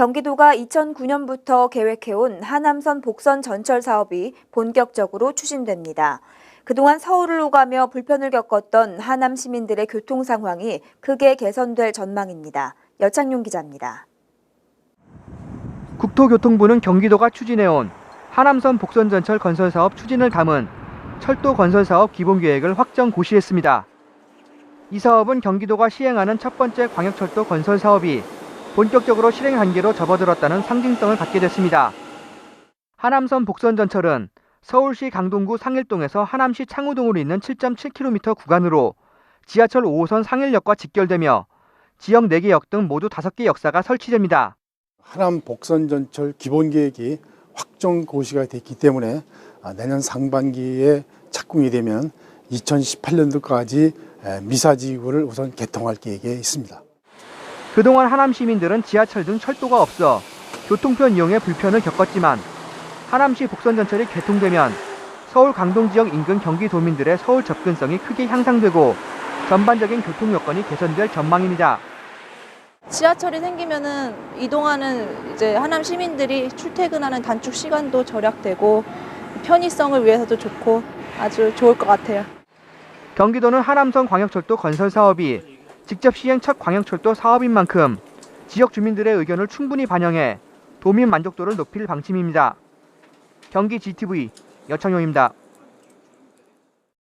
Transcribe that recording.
경기도가 2009년부터 계획해온 하남선 복선 전철 사업이 본격적으로 추진됩니다. 그동안 서울을 오가며 불편을 겪었던 하남 시민들의 교통 상황이 크게 개선될 전망입니다. 여창용 기자입니다. 국토교통부는 경기도가 추진해온 하남선 복선 전철 건설 사업 추진을 담은 철도 건설 사업 기본 계획을 확정 고시했습니다. 이 사업은 경기도가 시행하는 첫 번째 광역철도 건설 사업이 본격적으로 실행 단계로 접어들었다는 상징성을 갖게 됐습니다. 하남선 복선전철은 서울시 강동구 상일동에서 하남시 창우동으로 있는 7.7km 구간으로 지하철 5호선 상일역과 직결되며 지역 4개 역 등 모두 5개 역사가 설치됩니다. 하남 복선전철 기본계획이 확정 고시가 됐기 때문에 아, 내년 상반기에 착공이 되면 2018년도까지 미사지구를 우선 개통할 계획에 있습니다. 그동안 하남 시민들은 지하철 등 철도가 없어 교통편 이용에 불편을 겪었지만 하남시 복선전철이 개통되면 서울 강동 지역 인근 경기도민들의 서울 접근성이 크게 향상되고 전반적인 교통 여건이 개선될 전망입니다. 지하철이 생기면은 이동하는 이제 하남 시민들이 출퇴근하는 단축 시간도 절약되고 편의성을 위해서도 좋고 아주 좋을 것 같아요. 경기도는 하남선 광역철도 건설 사업이 직접 시행 첫 광역철도 사업인 만큼 지역 주민들의 의견을 충분히 반영해 도민 만족도를 높일 방침입니다. 경기 GTV 여창용입니다.